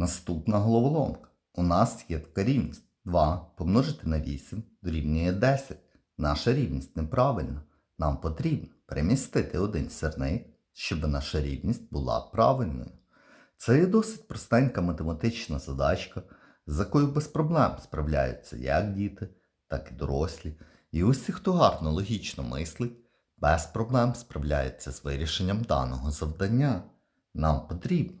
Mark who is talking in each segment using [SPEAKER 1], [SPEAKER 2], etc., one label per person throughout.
[SPEAKER 1] Наступна головоломка. У нас є така рівність. 2 помножити на 8 дорівнює 10. Наша рівність неправильна. Нам потрібно перемістити один сірник, щоб наша рівність була правильною. Це є досить простенька математична задачка, з якою без проблем справляються як діти, так і дорослі. І усі, хто гарно логічно мислить, без проблем справляється з вирішенням даного завдання. Нам потрібно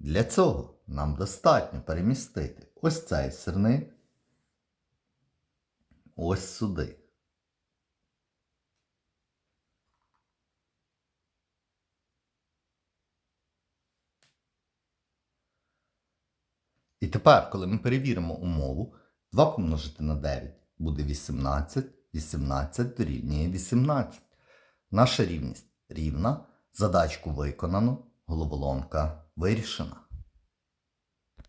[SPEAKER 1] Для цього нам достатньо перемістити ось цей сирник ось сюди. І тепер, коли ми перевіримо умову, 2 помножити на 9 буде 18, 18 дорівнює 18. Наша рівність рівна, задачку виконано, головоломка вирішена.